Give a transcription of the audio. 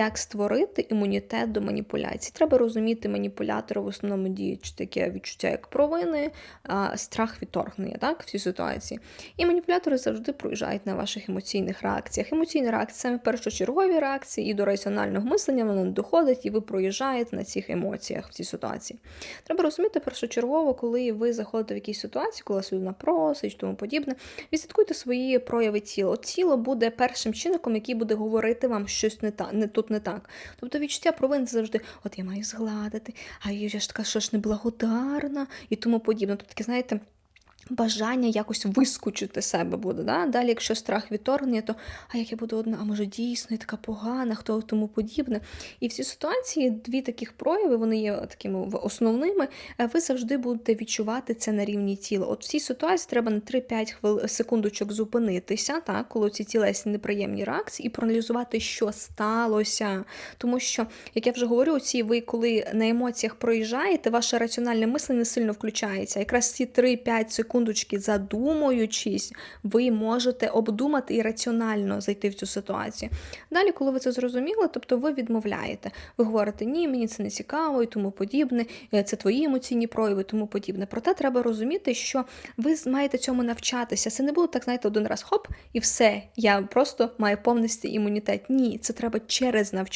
Як створити імунітет до маніпуляцій? Треба розуміти, маніпулятори в основному діють таке відчуття, як провини, страх відторгнення, так, в цій ситуації. І маніпулятори завжди проїжджають на ваших емоційних реакціях. Емоційні реакції саме першочергові реакції, і до раціонального мислення воно не доходить, і ви проїжджаєте на цих емоціях в цій ситуації. Треба розуміти першочергово, коли ви заходите в якісь ситуації, коли вас людина просить, тому подібне. Відслідкуйте свої прояви тіла. От тіло буде першим чинником, який буде говорити вам щось не так, не тут не так. Тобто відчуття провини завжди, от я маю згладити, а я ж така, що ж неблагодарна і тому подібне. Тобто знаєте. Бажання якось вискочити себе буде. Да? Далі, якщо страх відторгнення, то а як я буду одна, а може дійсно я така погана, хто тому подібне. І в цій ситуації дві таких прояви, вони є такими основними. е, Ви завжди будете відчувати це на рівні тіла. От в цій ситуації треба на 3-5 хвил... секундочок зупинитися, так, коли ці тілесні неприємні реакції, і проаналізувати, що сталося. Тому що, як я вже говорю, ці ви коли на емоціях проїжджаєте, ваше раціональне мислення сильно включається. Якраз ці 3-5 секундочки, задумуючись, ви можете обдумати і раціонально зайти в цю ситуацію. Далі, коли ви це зрозуміли, тобто ви відмовляєте. Ви говорите, ні, мені це не цікаво і тому подібне, е, це твої емоційні прояви, тому подібне. Проте треба розуміти, що ви маєте цьому навчатися. Це не буде так, знаєте, один раз хоп, і все. Я просто маю повністю імунітет. Ні, це треба через навчання.